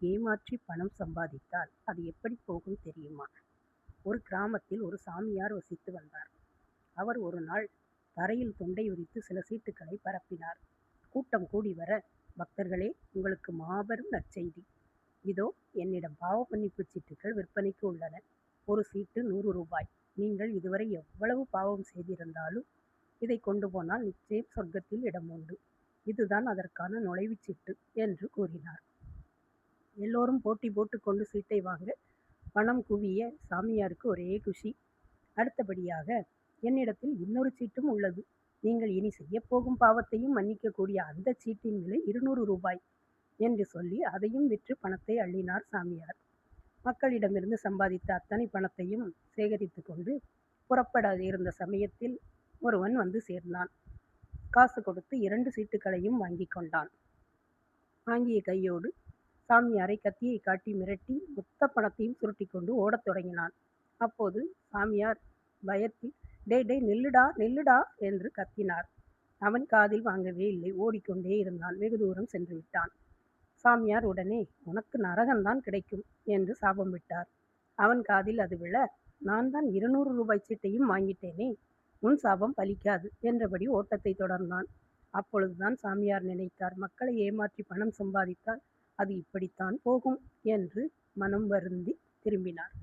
ஏமாற்றி பணம் சம்பாதித்தால் அது எப்படி போகும் தெரியுமா? ஒரு கிராமத்தில் ஒரு சாமியார் வசித்து வந்தார். அவர் ஒரு நாள் தரையில் தொண்டை உரித்து சில சீட்டுக்களை பரப்பினார். கூட்டம் கூடி வர பக்தர்களே உங்களுக்கு மாபெரும் நற்செய்தி. இதோ என்னிடம் பாவ மன்னிப்பு சீட்டுகள் விற்பனைக்கு உள்ளன. ஒரு சீட்டு நூறு ரூபாய். நீங்கள் இதுவரை எவ்வளவு பாவம் செய்திருந்தாலும் இதை கொண்டு போனால் நிச்சயம் சொர்க்கத்தில் இடம் உண்டு. இதுதான் அதற்கான நுழைவுச் சீட்டு என்று கூறினார். எல்லோரும் போட்டி போட்டுக்கொண்டு சீட்டை வாங்க பணம் குவிய சாமியாருக்கு ஒரே குஷி. அடுத்தபடியாக என்னிடத்தில் இன்னொரு சீட்டும் உள்ளது. நீங்கள் இனி செய்யப்போகும் பாவத்தையும் மன்னிக்கக்கூடிய அந்த சீட்டின் விலை இருநூறு ரூபாய் என்று சொல்லி அதையும் விற்று பணத்தை அள்ளினார் சாமியார். மக்களிடமிருந்து சம்பாதித்த அத்தனை பணத்தையும் சேகரித்து கொண்டு புறப்பட இருந்த சமயத்தில் ஒருவன் வந்து சேர்ந்தான். காசு கொடுத்து இரண்டு சீட்டுகளையும் வாங்கி கொண்டான். வாங்கிய கையோடு சாமியாரை கத்தியை காட்டி மிரட்டி மொத்த பணத்தையும் சுருட்டி கொண்டு ஓடத் தொடங்கினான். அப்போது சாமியார் பயத்தில் டே டே நில்லுடா நில்லுடா என்று கத்தினார். அவன் காதில் வாங்கவே இல்லை. ஓடிக்கொண்டே இருந்தான். வெகு தூரம் சென்று விட்டான். சாமியார் உடனே உனக்கு நரகம்தான் கிடைக்கும் என்று சாபம் விட்டார். அவன் காதில் அது விழ நான் தான் இருநூறு ரூபாய் சீட்டையும் வாங்கிட்டேனே உன் சாபம் பலிக்காது என்றபடி ஓட்டத்தை தொடர்ந்தான். அப்பொழுதுதான் சாமியார் நினைத்தார் மக்களை ஏமாற்றி பணம் சம்பாதித்தால் அது இப்படித்தான் போகும் என்று மனம் வருந்தி திரும்பினார்.